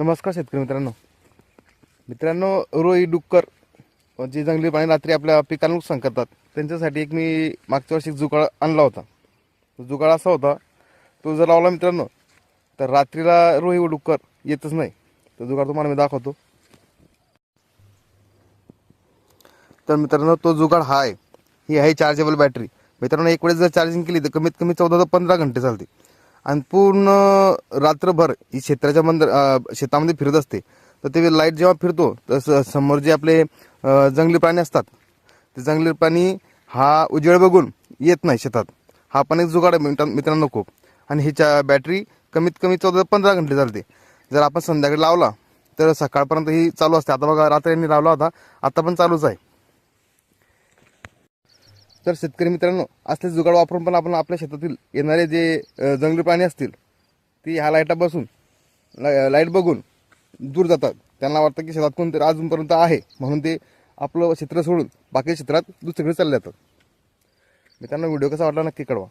नमस्कार शेतकरी मित्रांनो. मित्रांनो रोई डुक्कर जे जंगली प्राणी रात्री आपल्या पिकाला नुकसान करतात त्यांच्यासाठी एक मी मागच्या वर्षी एक जुगाड आणला होता. जुगाळ जुगाड असा होता तो जर लावला मित्रांनो तर रात्रीला रोही व डुक्कर येतच नाही. तर जुगाड तुम्हाला मी दाखवतो. तर मित्रांनो तो जुगाड हा आहे. ही आहे चार्जेबल बॅटरी. मित्रांनो एक वेळेस जर चार्जिंग केली तर कमीत कमी चौदा ते पंधरा घंटे चालते. आणि पूर्ण रात्रभर ही क्षेत्राच्या मंद शेतामध्ये फिरत असते. तर ते लाइट जेव्हा फिरतो तर स- समोर जे आपले जंगली प्राणी असतात ते जंगली प्राणी हा उजेड बघून येत नाही शेतात. हा पण एक जुगाड आहे मित्रांनो खूप. आणि ह्याच्या बॅटरी कमीत कमी चौदा पंधरा घंटे चालते. जर आपण संध्याकाळी लावला तर सकाळपर्यंत ही चालू असते. आता बघा रात्री यांनी लावला होता आता पण चालूच आहे. तर शेतकरी मित्रांनो असले जुगाड वापरून पण आपण आपल्या शेतातील येणारे जे जंगली प्राणी असतील ती ह्या लाईटा बसून ला- लाइट बघून दूर जातात. त्यांना वाटतं की शेतात कोणतरी अजूनपर्यंत आहे म्हणून ते आपलं क्षेत्र सोडून बाकी क्षेत्रात दुसरीकडे चालले जातात. मित्रांनो व्हिडिओ कसा वाटला नक्की कळवा.